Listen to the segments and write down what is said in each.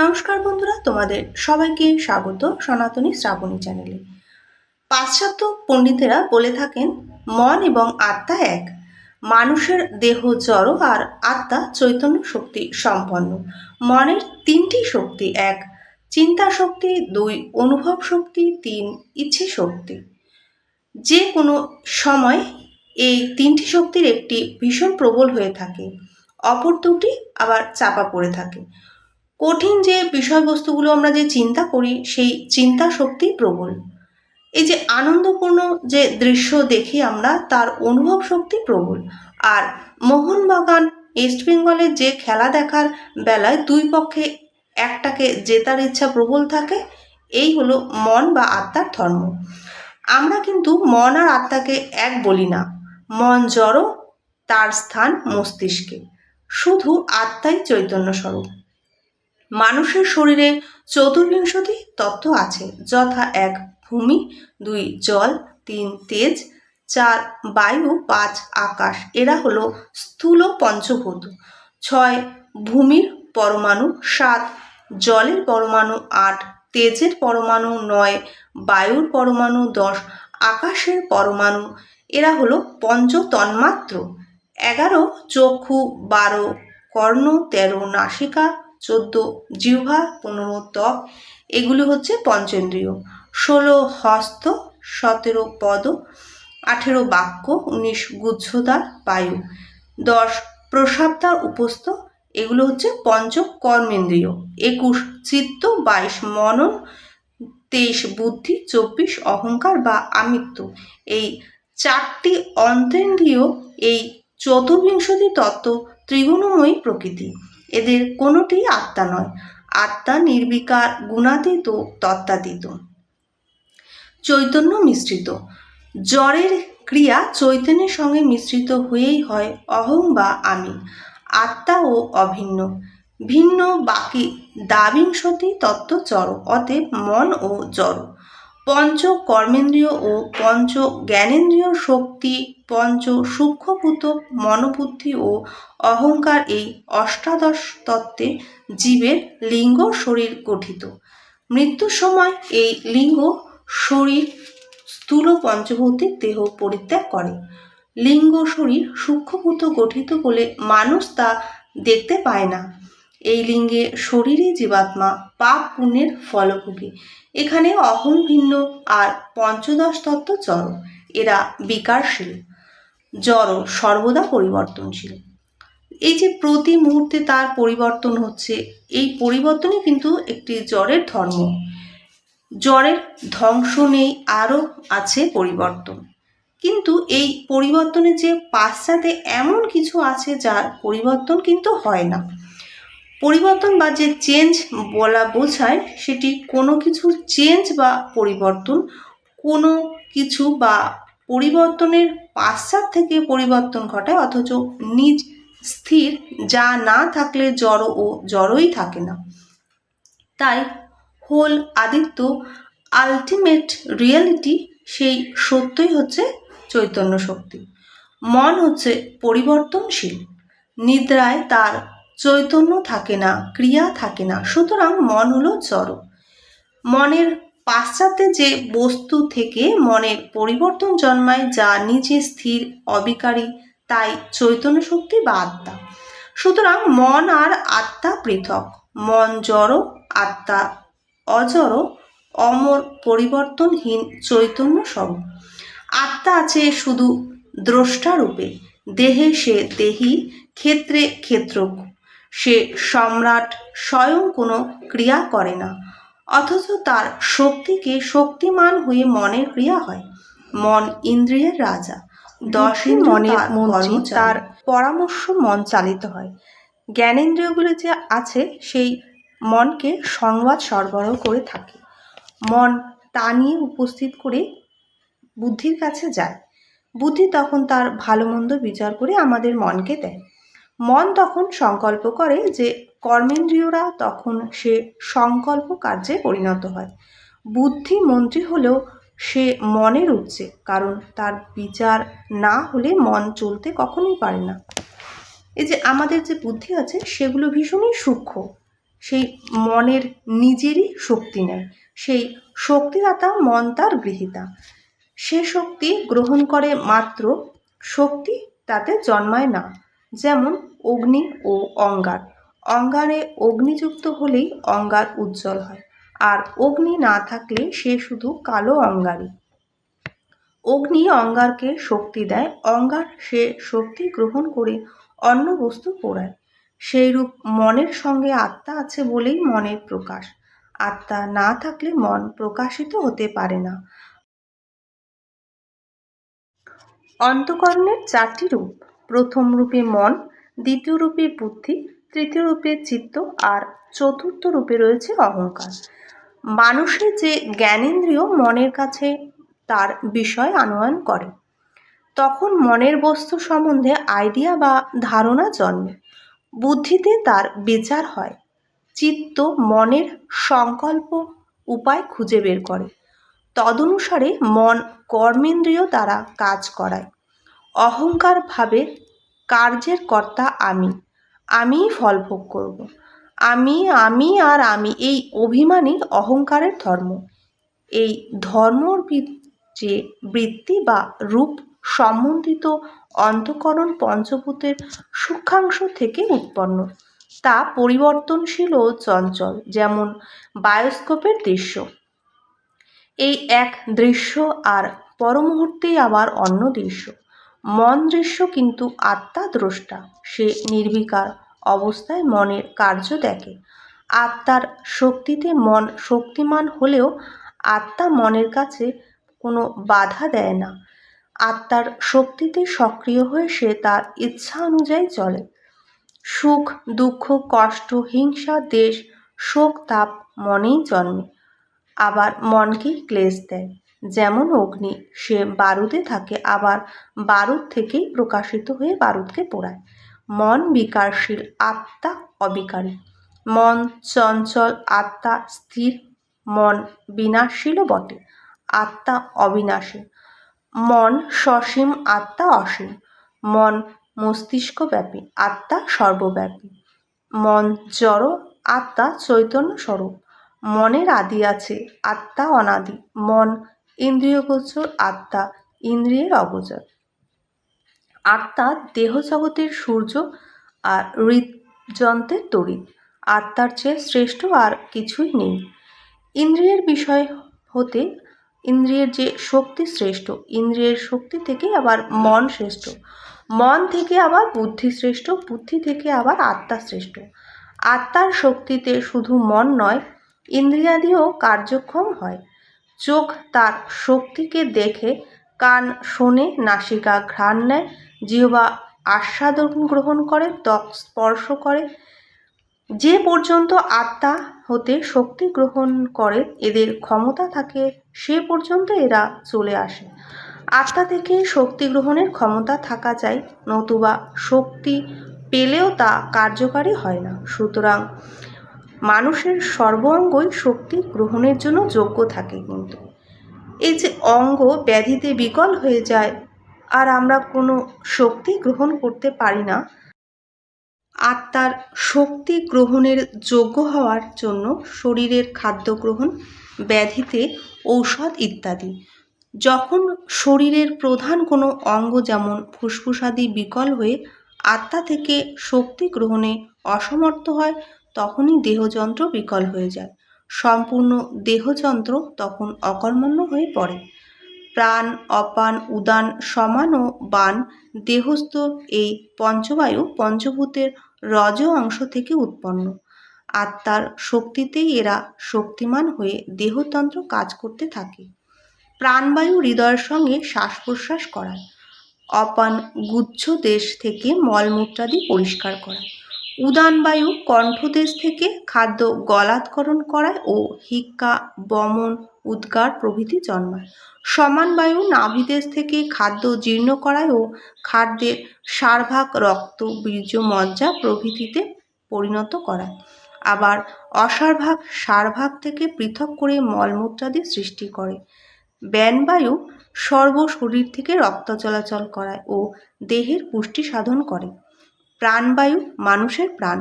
নমস্কার বন্ধুরা, তোমাদের সবাইকে স্বাগত সনাতনী শ্রাবণী চ্যানেলে। পাশ্চাত্য পণ্ডিতেরা বলে থাকেন, মন এবং আত্মা এক। মানুষের দেহ জড় আর আত্মা চৈতন্য শক্তি সম্পন্ন। মনের তিনটি শক্তি এক, চিন্তা শক্তি, দুই, অনুভব শক্তি, তিন, ইচ্ছে শক্তি। যে কোনো সময় এই তিনটি শক্তির একটি ভীষণ প্রবল হয়ে থাকে। অপর দুটি আবার চাপা পড়ে থাকে। কঠিন যে বিষয়বস্তুগুলো আমরা যে চিন্তা করি, সেই চিন্তা শক্তি প্রবল। এই যে আনন্দপূর্ণ যে দৃশ্য দেখি আমরা, তার অনুভব শক্তি প্রবল। আর মোহনবাগান ইস্ট বেঙ্গলের যে খেলা দেখার বেলায় দুই পক্ষে একটাকে জেতার ইচ্ছা প্রবল থাকে, এই হলো মন বা আত্মার ধর্ম। আমরা কিন্তু মন আর আত্মাকে এক বলি না। মন জড়, তার স্থান মস্তিষ্কে। শুধু আত্মাই চৈতন্য স্বরূপ। মানুষের শরীরে চতুর্বিংশতি তত্ত্ব আছে। যথা এক ভূমি, দুই জল, তিন তেজ, চার বায়ু, পাঁচ আকাশ। এরা হলো স্থূল পঞ্চভূত। ছয় ভূমির পরমাণু, সাত জলের পরমাণু, আট তেজের পরমাণু, নয় বায়ুর পরমাণু, দশ আকাশের পরমাণু। এরা হলো পঞ্চ তন্মাত্র এগারো চক্ষু, বারো কর্ণ, তেরো নাসিকা চোদ্দ জিহ্বা, পনেরো ত্বক, এগুলি হচ্ছে পঞ্চেন্দ্রিয়। ষোলো হস্ত, সতেরো পদ, আঠেরো বাক্য, উনিশ গুচ্ছদার বায়ু, দশ প্রসাবদার উপস্থ, এগুলো হচ্ছে পঞ্চ কর্মেন্দ্রিয় একুশ চিত্ত, বাইশ মনন, তেইশ বুদ্ধি, চব্বিশ অহংকার বা আমিত্ব। এই চারটি অন্তেন্দ্রিয় এই চতুর্বিংশতি তত্ত্ব ত্রিগুণময়ী প্রকৃতি। এদের কোনোটি আত্মা নয়। আত্মা নির্বিকার গুণাতীত, তত্ত্বাতীত। চৈতন্য মিশ্রিত। জ্বরের ক্রিয়া চৈতন্যের সঙ্গে মিশ্রিত হয়েই হয়, অহং বা আমি। আত্মা ও অভিন্ন। ভিন্ন বাকি দাবিংশতি তত্ত্ব জড় অতএব মন ও জড়। পঞ্চ কর্মেন্দ্রীয় ও পঞ্চ জ্ঞানেন্দ্রিয় শক্তি পঞ্চ সূক্ষ্মভূত মনোবুদ্ধি ও অহংকার এই অষ্টাদশ তত্ত্বে জীবের লিঙ্গ শরীর গঠিত। মৃত্যুর সময় এই লিঙ্গ শরীর স্থূল পঞ্চভৌতিক দেহ পরিত্যাগ করে। লিঙ্গ শরীর সূক্ষ্মভূত গঠিত বলে মানুষ তা দেখতে পায় না। এই লিঙ্গে শরীরই জীবাত্মা পাপ পুণ্যের ফলভোগী। এখানে অহং ভিন্ন আর পঞ্চদশ তত্ত্ব জড় এরা বিকারশীল। জড় সর্বদা পরিবর্তনশীল। এই যে প্রতি মুহূর্তে তার পরিবর্তন হচ্ছে, এই পরিবর্তনই কিন্তু একটি জ্বরের ধর্ম। জ্বরের ধ্বংস নেই, আরও আছে পরিবর্তন। কিন্তু এই পরিবর্তনের যে পাশ্চাত্যে এমন কিছু আছে যার পরিবর্তন কিন্তু হয় না। পরিবর্তন বা যে চেঞ্জ বলা বোঝায়, সেটি কোনো কিছু চেঞ্জ বা পরিবর্তন, কোনো কিছু বা পরিবর্তনের পাশ্চাত থেকে পরিবর্তন ঘটায়, অথচ নিজ স্থির যা না থাকলে জড় ও জড়ই থাকে না। তাই হোল আদিত্য আলটিমেট রিয়েলিটি সেই সত্যই হচ্ছে চৈতন্য শক্তি। মন হচ্ছে পরিবর্তনশীল। নিদ্রায় তার চৈতন্য থাকে না, ক্রিয়া থাকে না, সুতরাং মন হলো জড় মনের পাশ্চাত্যে যে বস্তু থেকে মনের পরিবর্তন জন্মায়, যা নিজে স্থির, অবিকারী, তাই চৈতন্য শক্তি বা আত্মা। সুতরাং মন আর আত্মা পৃথক। মন জড়, আত্মা অজড়, অমর পরিবর্তনহীন চৈতন্য স্বরূপ। আত্মা আছে শুধু দ্রষ্টারূপে, দেহে সে দেহি, ক্ষেত্রে ক্ষেত্রজ্ঞ। সে সম্রাট স্বয়ং কোনো ক্রিয়া করে না। অথচ তার শক্তিকে শক্তিমান হয়ে মনের ক্রিয়া হয়। মন ইন্দ্রিয়ের রাজা দশিন মনের মন্ত্রী তার পরামর্শ মন চালিত হয়। জ্ঞানেন্দ্রিয়গুলি যে আছে সেই মনকে সংবাদ সরবরাহ করে থাকে। মন তা নিয়ে উপস্থিত করে বুদ্ধির কাছে যায়। বুদ্ধি তখন তার ভালো মন্দ বিচার করে আমাদের মনকে দেয়। মন তখন সংকল্প করে যে কর্মেন্দ্রিয়রা তখন সে সংকল্প কার্যে পরিণত হয়। বুদ্ধি মন্ত্রী হলেও সে মনের উচ্চে কারণ তার বিচার না হলে মন চলতে কখনোই পারে না। এই যে আমাদের যে বুদ্ধি আছে, সেগুলো ভীষণই সূক্ষ্ম। সেই মনের নিজেরই শক্তি নেয়। সেই শক্তিদাতা মন তার গৃহীতা। সে শক্তি গ্রহণ করে মাত্র, শক্তি তাতে জন্মায় না। যেমন অগ্নি ও অঙ্গার। অঙ্গারে অগ্নিযুক্ত হলেই অঙ্গার উজ্জ্বল হয়, আর অগ্নি না থাকলে সে শুধু কালো অঙ্গারই। অগ্নি অঙ্গারকে শক্তি দেয়, অঙ্গার সে শক্তি গ্রহণ করে অন্য বস্তু পোড়ায়। সেই রূপ মনের সঙ্গে আত্মা আছে বলেই মনের প্রকাশ। আত্মা না থাকলে মন প্রকাশিত হতে পারে না। অন্তকরণের চারটি রূপ। প্রথম রূপে মন দ্বিতীয় রূপে বুদ্ধি তৃতীয় রূপে চিত্ত আর চতুর্থ রূপে রয়েছে অহংকার। মানুষের যে জ্ঞানেন্দ্রিয় মনের কাছে তার বিষয় আনয়ন করে, তখন মনের বস্তু সম্বন্ধে আইডিয়া বা ধারণা জন্মে। বুদ্ধিতে তার বিচার হয়, চিত্ত মনের সংকল্প উপায় খুঁজে বের করে। তদনুসারে মন কর্মেন্দ্রিয় দ্বারা কাজ করায়। অহংকার ভাবে কার্যের কর্তা আমি। আমিই ফল ভোগ করব। আমি আমি আর আমি, এই অভিমানই অহংকারের ধর্ম। এই ধর্মর যে বৃত্তি বা রূপ সম্বন্ধিত অন্তকরণ পঞ্চভূতের সূক্ষাংশ থেকে উৎপন্ন, তা পরিবর্তনশীল ও চঞ্চল, যেমন বায়োস্কোপের দৃশ্য। এই এক দৃশ্য আর পরমুহূর্তেই আবার অন্য দৃশ্য। মন দৃশ্য কিন্তু আত্মা দ্রষ্টা। সে নির্বিকার অবস্থায় মনের কার্য দেখে। আত্মার শক্তিতে মন শক্তিমান হলেও আত্মা মনের কাছে কোনো বাধা দেয় না। আত্মার শক্তিতে সক্রিয় হয়ে সে তার ইচ্ছা অনুযায়ী চলে। সুখ, দুঃখ, কষ্ট, হিংসা, দেশ, শোক, তাপ মনেই জন্মে। আবার মনকেই ক্লেশ দেয়। যেমন অগ্নি, সে বারুদে থাকে, আবার বারুদ থেকেই প্রকাশিত হয়ে বারুদকে পোড়ায়। মন বিকারশীল, আত্মা অবিকারী। মন চঞ্চল, আত্মা স্থির, মন বিনাশশীলও বটে, আত্মা অবিনাশী। মন সসীম, আত্মা অসীম। মন মস্তিষ্কব্যাপী, আত্মা সর্বব্যাপী। মন জড়, আত্মা চৈতন্য স্বরূপ মনের আদি আছে, আত্মা অনাদি। মন ইন্দ্রিয়গোচর আত্মা, ইন্দ্রিয়ের অগোচর। আত্মা দেহ জগতের সূর্য আর হৃদযন্ত্রের তড়িৎ। আত্মার চেয়ে শ্রেষ্ঠ আর কিছুই নেই। ইন্দ্রিয়ের বিষয় হতে ইন্দ্রিয়ের যে শক্তি শ্রেষ্ঠ, ইন্দ্রিয়ের শক্তি থেকে আবার মন শ্রেষ্ঠ। মন থেকে আবার বুদ্ধি শ্রেষ্ঠ, বুদ্ধি থেকে আবার আত্মা শ্রেষ্ঠ। আত্মার শক্তিতে শুধু মন নয়, ইন্দ্রিয়াদিও কার্যক্ষম হয়। চোখ তার শক্তিকে দেখে, কান শোনে, নাসিকা ঘ্রাণ নেয়, জিহ্বা আস্বাদন গ্রহণ করে, ত্বক স্পর্শ করে। যে পর্যন্ত আত্মা হতে শক্তি গ্রহণ করে, এদের ক্ষমতা থাকে, সে পর্যন্ত এরা চলে আসে। আত্মা থেকে শক্তি গ্রহণের ক্ষমতা থাকা চাই, নতুবা শক্তি পেলেও তা কার্যকারী হয় না। সুতরাং মানুষের সর্ব অঙ্গই শক্তি গ্রহণের জন্য যোগ্য থাকে কিন্তু। এই যে অঙ্গ ব্যাধিতে বিকল হয়ে যায়, আর আমরা কোনো শক্তি গ্রহণ করতে পারি না, আত্মার শক্তি গ্রহণের যোগ্য হওয়ার জন্য শরীরের খাদ্য গ্রহণ, ব্যাধিতে ঔষধ ইত্যাদি। যখন শরীরের প্রধান কোনো অঙ্গ যেমন ফুসফুসাদি বিকল হয়ে আত্মা থেকে শক্তি গ্রহণে অসমর্থ হয় তখনই দেহযন্ত্র বিকল হয়ে যায়। সম্পূর্ণ দেহযন্ত্র তখন অকর্মণ্য হয়ে পড়ে। প্রাণ, অপান, উদান, সমান ও বান দেহস্থ এই পঞ্চবায়ু পঞ্চভূতের রজ অংশ থেকে উৎপন্ন। আত্মার শক্তিতেই এরা শক্তিমান হয়ে দেহতন্ত্র কাজ করতে থাকে। প্রাণবায়ু হৃদয়ের সঙ্গে শ্বাস প্রশ্বাস করায়। অপান গুচ্ছ দেশ থেকে মলমূত্রাদি পরিষ্কার করায়। উদান বায়ু কণ্ঠদেশ থেকে খাদ্য গলাৎকরণ করায় ও হিক্কা, বমন উদ্গার প্রভৃতি জন্মায়। সমান বায়ু নাভিদেশ থেকে খাদ্য জীর্ণ করায় ও খাদ্যের সারভাগ, রক্ত, বীর্য, মজ্জা প্রভৃতিতে পরিণত করায়। আবার অসারভাগ, সারভাগ থেকে পৃথক করে মলমূত্রাদি সৃষ্টি করে। ব্যানবায়ু সর্ব শরীর থেকে রক্ত চলাচল করায় ও দেহের পুষ্টি সাধন করে। প্রাণবায়ু মানুষের প্রাণ।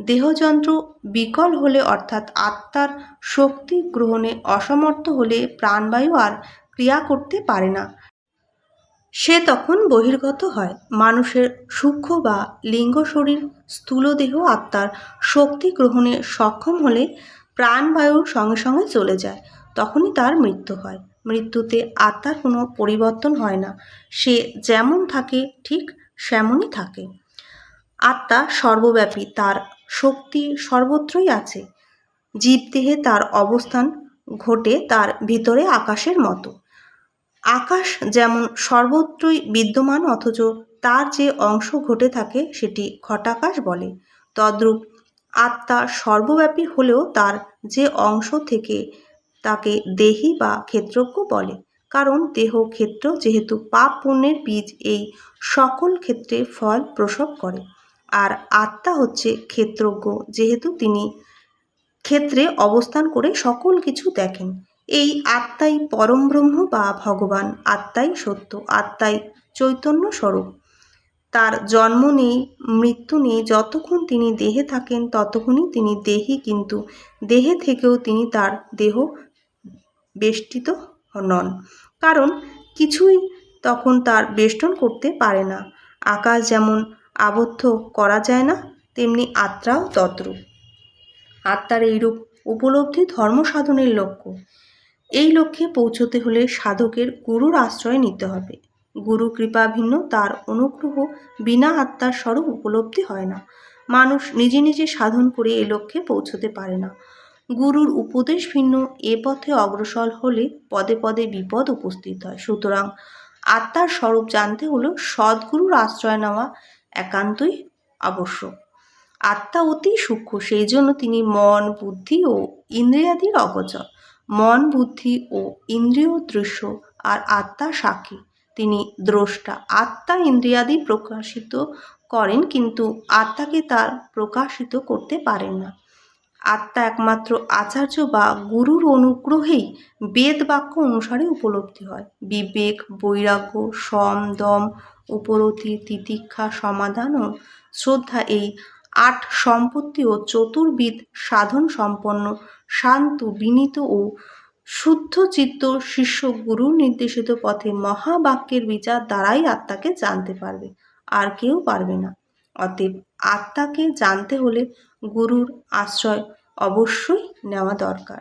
দেহযন্ত্র বিকল হলে অর্থাৎ আত্মার শক্তি গ্রহণে অসমর্থ হলে প্রাণবায়ু আর ক্রিয়া করতে পারে না। সে তখন বহির্গত হয়। মানুষের সূক্ষ্ম বা লিঙ্গ শরীর স্থূল দেহ আত্মার শক্তি গ্রহণে সক্ষম হলে প্রাণবায়ুর সঙ্গে সঙ্গে চলে যায়। তখনই তার মৃত্যু হয়। মৃত্যুতে আত্মার কোনো পরিবর্তন হয় না। সে যেমন থাকে, ঠিক সেমনই থাকে। আত্মা সর্বব্যাপী, তার শক্তি সর্বত্রই আছে। জীবদেহে তার অবস্থান ঘটে তার ভিতরে আকাশের মতো। আকাশ যেমন সর্বত্রই বিদ্যমান, অথচ তার যে অংশ ঘটে থাকে সেটি ঘটাকাশ বলে। তদ্রূপ আত্মা সর্বব্যাপী হলেও তার যে অংশ থেকে তাকে দেহি বা ক্ষেত্রজ্ঞ বলে। কারণ দেহ ক্ষেত্র যেহেতু পাপ পুণ্যের বীজ, এই সকল ক্ষেত্রে ফল প্রসব করে। আর আত্মা হচ্ছে ক্ষেত্রজ্ঞ, যেহেতু তিনি ক্ষেত্রে অবস্থান করে সকল কিছু দেখেন। এই আত্মাই পরম ব্রহ্ম বা ভগবান, আত্মাই সত্য, আত্মাই চৈতন্য স্বরূপ। তার জন্ম নেই, মৃত্যু নেই, যতক্ষণ তিনি দেহে থাকেন ততক্ষণই তিনি দেহি, কিন্তু দেহে থেকেও তিনি তার দেহ বেষ্টিত নন। কারণ কিছুই তখন তার বেষ্টন করতে পারে না। আকাশ যেমন আবদ্ধ করা যায় না, তেমনি আত্মাও তদ্রূপ। আত্মার এইরূপ উপলব্ধি ধর্ম সাধনের লক্ষ্য। এই লক্ষ্যে পৌঁছতে হলে সাধকের গুরুর আশ্রয় নিতে হবে। গুরু কৃপা ভিন্ন, তার অনুগ্রহ বিনা আত্মার স্বরূপ উপলব্ধি হয় না। মানুষ নিজে নিজে সাধন করে এ লক্ষ্যে পৌঁছতে পারে না। গুরুর উপদেশ ভিন্ন, এ পথে অগ্রসর হলে পদে পদে বিপদ উপস্থিত হয়। সুতরাং আত্মার স্বরূপ জানতে হলে সদ্গুরুর আশ্রয় নেওয়া একান্তই আবশ্যক। আত্মা অতি সূক্ষ্ম, সেই জন্য তিনি মন, বুদ্ধি ও ইন্দ্রিয়াদির অগচর। মন, বুদ্ধি ও ইন্দ্রিয় দৃশ্য আর আত্মা সাক্ষী। তিনি দ্রষ্টা। আত্মা ইন্দ্রিয়াদি প্রকাশিত করেন, কিন্তু আত্মাকে তার প্রকাশিত করতে পারেন না। আত্মা একমাত্র আচার্য বা গুরুর অনুগ্রহেই বেদ বাক্য অনুসারে উপলব্ধি হয়। বিবেক, বৈরাগ্য, সম, দম, উপরতি, তিতিক্ষা সমাধান ও শ্রদ্ধা এই আট সম্পত্তি ও চতুর্বিদ সাধন সম্পন্ন শান্ত, বিনীত ও শুদ্ধ চিত্ত শিষ্য গুরুর নির্দেশিত পথে মহাবাক্যের বিচার দ্বারাই আত্মাকে জানতে পারবে। আর কেউ পারবে না। অতএব আত্মাকে জানতে হলে গুরুর আশ্রয় অবশ্যই নেওয়া দরকার।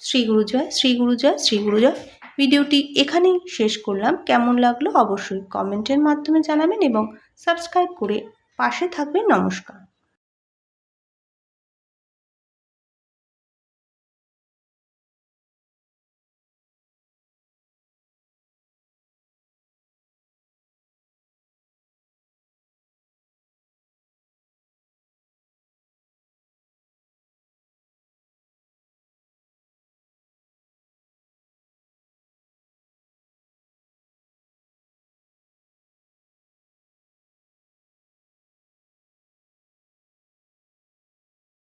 শ্রী গুরু জয়, শ্রী গুরু জয়, শ্রী গুরু জয়। ভিডিওটি এখানেই শেষ করলাম। কেমন লাগল অবশ্যই কমেন্টের মাধ্যমে জানাবেন এবং সাবস্ক্রাইব করে পাশে থাকবেন। নমস্কার।